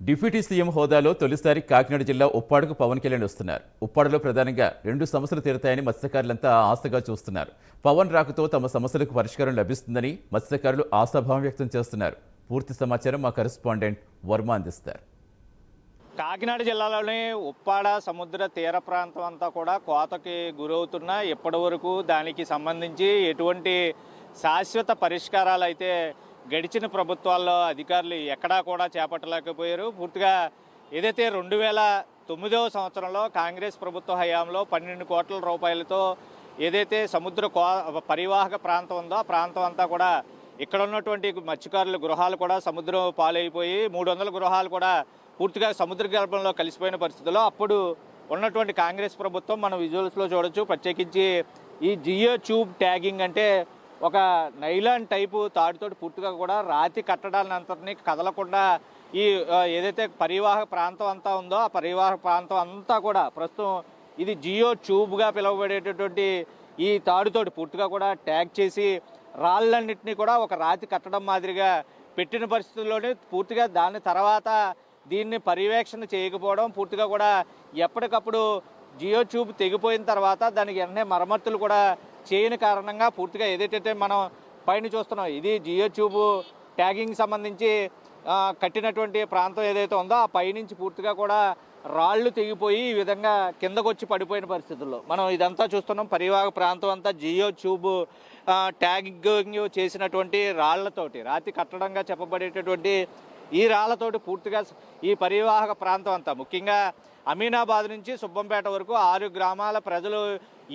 Deputy CM హోదాలో తొలిసారి కాకినాడ జిల్లా ఉప్పాడకు పవన్ కళ్యాణ్ వస్తున్నారు. ఉప్పాడలో ప్రధానంగా రెండు సమస్యలు తీరుతాయని మత్స్యకారులంతా ఆశగా చూస్తున్నారు. పవన్ రాకతో తమ సమస్యలకు పరిష్కారం లభిస్తుందని మత్స్యకారులు ఆశాభావం వ్యక్తం చేస్తున్నారు. పూర్తి సమాచారం మా కరెస్పాండెంట్ వర్మ అందిస్తారు. కాకినాడ జిల్లాలోని ఉప్పాడ సముద్ర తీర ప్రాంతం అంతా కూడా కోతకి గురవుతున్న. ఇప్పటి వరకు దానికి సంబంధించి ఎటువంటి శాశ్వత పరిష్కారాలు అయితే గడిచిన ప్రభుత్వాల్లో అధికారులు ఎక్కడా కూడా చేపట్టలేకపోయారు. పూర్తిగా ఏదైతే రెండు వేల తొమ్మిదవ సంవత్సరంలో కాంగ్రెస్ ప్రభుత్వ హయాంలో పన్నెండు కోట్ల రూపాయలతో ఏదైతే సముద్ర కో పరివాహక ప్రాంతం ఉందో ఆ ప్రాంతం అంతా కూడా ఇక్కడ ఉన్నటువంటి మత్స్యకారుల గృహాలు కూడా సముద్రం పాలైపోయి మూడు వందల గృహాలు కూడా పూర్తిగా సముద్ర గర్భంలో కలిసిపోయిన పరిస్థితుల్లో అప్పుడు ఉన్నటువంటి కాంగ్రెస్ ప్రభుత్వం మనం విజువల్స్లో చూడొచ్చు. ప్రత్యేకించి ఈ జియో ట్యూబ్ ట్యాగింగ్ అంటే ఒక నైలాన్ టైపు తాడుతోటి పూర్తిగా కూడా రాతి కట్టడాలను కదలకుండా ఈ ఏదైతే పరివాహక ప్రాంతం అంతా ఉందో ఆ పరివాహక ప్రాంతం అంతా కూడా ప్రస్తుతం ఇది జియో ట్యూబ్గా పిలువబడేటటువంటి ఈ తాడుతోటి పూర్తిగా కూడా ట్యాగ్ చేసి రాళ్ళన్నింటినీ కూడా ఒక రాతి కట్టడం మాదిరిగా పెట్టిన పరిస్థితుల్లోనే పూర్తిగా దాని తర్వాత దీన్ని పర్యవేక్షణ చేయకపోవడం పూర్తిగా కూడా ఎప్పటికప్పుడు జియో ట్యూబ్ తెగిపోయిన తర్వాత దానికి వెంటనే మరమ్మతులు కూడా చేయని కారణంగా పూర్తిగా ఏదైతే మనం పైన చూస్తున్నాం ఇది జియో ట్యూబ్ ట్యాగింగ్ సంబంధించి కట్టినటువంటి ప్రాంతం ఏదైతే ఉందో ఆ పైనుంచి పూర్తిగా కూడా రాళ్ళు తెగిపోయి ఈ విధంగా కిందకు వచ్చి పడిపోయిన పరిస్థితుల్లో. మనం ఇదంతా చూస్తున్నాం. పరివాహక ప్రాంతం అంతా జియో ట్యూబ్ ట్యాగింగ్ చేసినటువంటి రాళ్ళతోటి రాతి కట్టడంగా చెప్పబడేటటువంటి ఈ రాళ్ళతోటి పూర్తిగా ఈ పరివాహక ప్రాంతం అంతా ముఖ్యంగా అమీనాబాద్ నుంచి సుబ్బంపేట వరకు ఆరు గ్రామాల ప్రజలు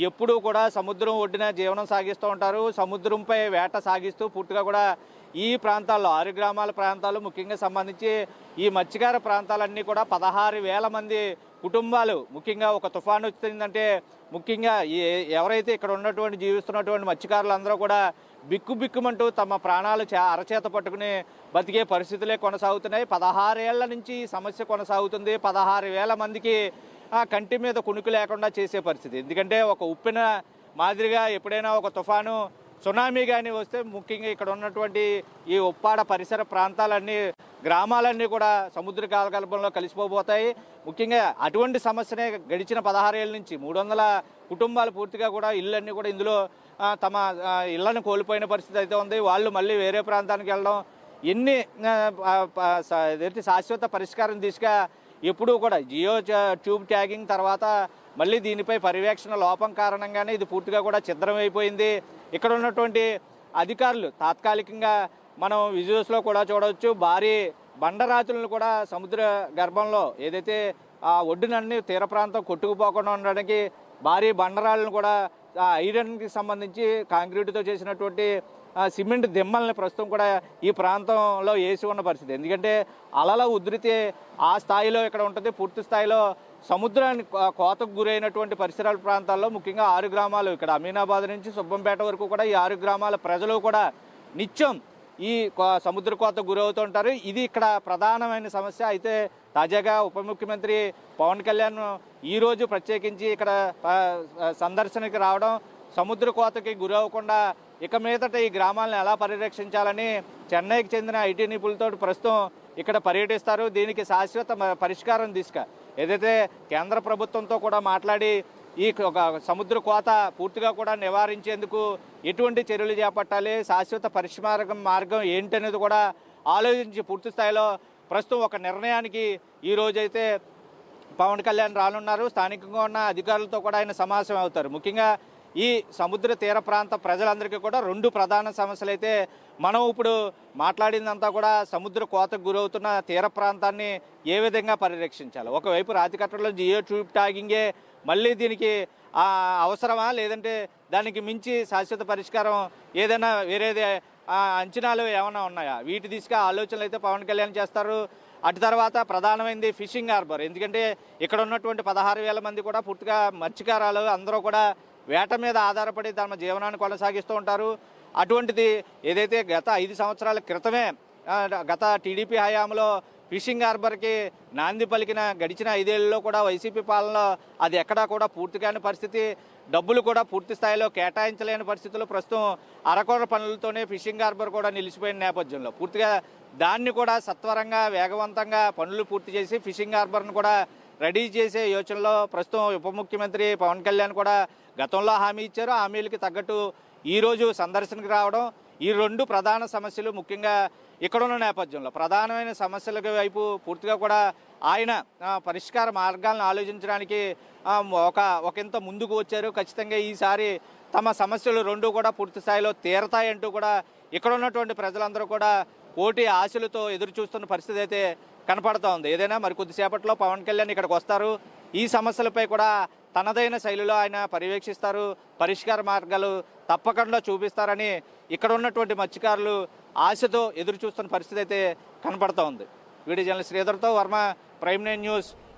ఎప్పుడూ కూడా సముద్రం ఒడ్డున జీవనం సాగిస్తూ ఉంటారు. సముద్రంపై వేట సాగిస్తూ పూర్తిగా కూడా ఈ ప్రాంతాల్లో ఆరు గ్రామాల ప్రాంతాలు ముఖ్యంగా సంబంధించి ఈ మత్స్యకార ప్రాంతాలన్నీ కూడా పదహారు వేల మంది కుటుంబాలు ముఖ్యంగా ఒక తుఫాను వచ్చిందంటే ముఖ్యంగా ఎవరైతే ఇక్కడ ఉన్నటువంటి జీవిస్తున్నటువంటి మత్స్యకారులందరూ కూడా బిక్కు బిక్కుమంటూ తమ ప్రాణాలు చే అరచేత పట్టుకుని బతికే పరిస్థితులే కొనసాగుతున్నాయి. పదహారేళ్ళ నుంచి ఈ సమస్య కొనసాగుతుంది. పదహారు వేల మందికి ఆ కంటి మీద కునుకు లేకుండా చేసే పరిస్థితి. ఎందుకంటే ఒక ఉప్పిన మాదిరిగా ఎప్పుడైనా ఒక తుఫాను సునామీ కానీ వస్తే ముఖ్యంగా ఇక్కడ ఉన్నటువంటి ఈ ఉప్పాడ పరిసర ప్రాంతాలన్నీ గ్రామాలన్నీ కూడా సముద్ర కాలకల్పంలో కలిసిపోబోతాయి. ముఖ్యంగా అటువంటి సమస్యనే గడిచిన పదహారేళ్ళ నుంచి మూడు వందల కుటుంబాలు పూర్తిగా కూడా ఇళ్ళన్నీ కూడా ఇందులో తమ ఇళ్ళను కోల్పోయిన పరిస్థితి అయితే ఉంది. వాళ్ళు మళ్ళీ వేరే ప్రాంతానికి వెళ్ళడం ఎన్ని శాశ్వత పరిష్కారం దిశగా ఎప్పుడూ కూడా జియో ట్యూబ్ ట్యాగింగ్ తర్వాత మళ్ళీ దీనిపై పర్యవేక్షణ లోపం కారణంగానే ఇది పూర్తిగా కూడా ఛిద్రమైపోయింది ఇక్కడ ఉన్నటువంటి అధికారులు తాత్కాలికంగా మనం విజువల్స్లో కూడా చూడవచ్చు. భారీ బండరాతులను కూడా సముద్ర గర్భంలో ఏదైతే ఆ ఒడ్డునన్ని తీర ప్రాంతం కొట్టుకుపోకుండా ఉండడానికి భారీ బండరాళ్ళను కూడా ఆ ఐరన్కి సంబంధించి కాంక్రీటుతో చేసినటువంటి సిమెంట్ దిమ్మల్ని ప్రస్తుతం కూడా ఈ ప్రాంతంలో వేసి ఉన్న పరిస్థితి. ఎందుకంటే అలల ఉధృతి ఆ స్థాయిలో ఇక్కడ ఉంటుంది. పూర్తి స్థాయిలో సముద్రాన్ని కోతకు గురైనటువంటి పరిసరాల ప్రాంతాల్లో ముఖ్యంగా ఆరు గ్రామాలు ఇక్కడ. అమీనాబాద్ నుంచి సుబ్బంపేట వరకు కూడా ఈ ఆరు గ్రామాల ప్రజలు కూడా నిత్యం ఈ కో- సముద్ర కోత గురవుతుంటారు ఇది ఇక్కడ ప్రధానమైన సమస్య. అయితే తాజాగా ఉప ముఖ్యమంత్రి పవన్ కళ్యాణ్ ఈ రోజు ప్రత్యేకించి ఇక్కడ సందర్శనకి రావడం సముద్ర కోతకి గురవ్వకుండా ఇక మీదట ఈ గ్రామాలను ఎలా పరిరక్షించాలని చెన్నైకి చెందిన ఐటీ నిపుణులతో ప్రస్తుతం ఇక్కడ పర్యటిస్తారు. దీనికి శాశ్వత పరిష్కారం తీసుక ఏదైతే కేంద్ర ప్రభుత్వంతో కూడా మాట్లాడి ఈ ఒక సముద్ర కోత పూర్తిగా కూడా నివారించేందుకు ఎటువంటి చర్యలు చేపట్టాలి శాశ్వత పరిష్కారం మార్గం ఏంటనేది కూడా ఆలోచించి పూర్తి స్థాయిలో ప్రస్తుతం ఒక నిర్ణయానికి ఈ రోజైతే పవన్ కళ్యాణ్ రానున్నారు. స్థానికంగా ఉన్న అధికారులతో కూడా ఆయన సమావేశం అవుతారు ముఖ్యంగా ఈ సముద్ర తీర ప్రాంత ప్రజలందరికీ కూడా రెండు ప్రధాన సమస్యలు అయితే మనం ఇప్పుడు మాట్లాడిందంతా కూడా సముద్ర కోతకు గురవుతున్న తీర ప్రాంతాన్ని ఏ విధంగా పరిరక్షించాలి? ఒకవైపు రాతి కట్టడంలో జియో ట్యూబ్ ట్యాగింగే మళ్ళీ దీనికి అవసరమా? లేదంటే దానికి మించి శాశ్వత పరిష్కారం ఏదైనా వేరేది అంచనాలు ఏమైనా ఉన్నాయా? వీటి దిశగా ఆలోచనలు అయితే పవన్ కళ్యాణ్ చేస్తారు. అటు తర్వాత ప్రధానమైనది ఫిషింగ్ హార్బర్. ఎందుకంటే ఇక్కడ ఉన్నటువంటి పదహారు వేల మంది కూడా పూర్తిగా మత్స్యకారాలు అందరూ కూడా వేట మీద ఆధారపడి తమ జీవనాన్ని కొనసాగిస్తూ ఉంటారు. అటువంటిది ఏదైతే గత ఐదు సంవత్సరాల క్రితమే గత టీడీపీ హయాంలో ఫిషింగ్ హార్బర్కి నాంది పలికిన గడిచిన ఐదేళ్ళలో కూడా వైసీపీ పాలనలో అది ఎక్కడా కూడా పూర్తి కాని పరిస్థితి. డబ్బులు కూడా పూర్తి స్థాయిలో కేటాయించలేని పరిస్థితుల్లో ప్రస్తుతం అరకొర పనులతోనే ఫిషింగ్ హార్బర్ కూడా నిలిచిపోయిన నేపథ్యంలో. పూర్తిగా దాన్ని కూడా సత్వరంగా వేగవంతంగా పనులు పూర్తి చేసి ఫిషింగ్ హార్బర్ను కూడా రెడీ చేసే యోచనలో ప్రస్తుతం ఉప ముఖ్యమంత్రి పవన్ కళ్యాణ్ కూడా గతంలో హామీ ఇచ్చారు. హామీలకి తగ్గట్టు ఈరోజు సందర్శనకు రావడం ఈ రెండు ప్రధాన సమస్యలు ముఖ్యంగా ఇక్కడున్న నేపథ్యంలో. ప్రధానమైన సమస్యల వైపు పూర్తిగా కూడా ఆయన పరిష్కార మార్గాలను ఆలోచించడానికి ఒక ఒకంత ముందుకు వచ్చారు. ఖచ్చితంగా ఈసారి తమ సమస్యలు రెండు కూడా పూర్తి స్థాయిలో తీరతాయంటూ కూడా ఇక్కడ ఉన్నటువంటి ప్రజలందరూ కూడా కోటి ఆశలతో ఎదురు చూస్తున్న పరిస్థితి అయితే కనపడతా ఉంది. ఏదైనా మరి కొద్దిసేపట్లో పవన్ కళ్యాణ్ ఇక్కడికి వస్తారు. ఈ సమస్యలపై కూడా తనదైన శైలిలో ఆయన పర్యవేక్షిస్తారు. పరిష్కార మార్గాలు తప్పకుండా చూపిస్తారని ఇక్కడ ఉన్నటువంటి మత్స్యకారులు ఆశతో ఎదురు చూస్తున్న పరిస్థితి అయితే కనపడతా ఉంది. వీడియో జర్నలిస్ట్ శ్రీధర్తో వర్మ ప్రైమ్ నైన్ న్యూస్.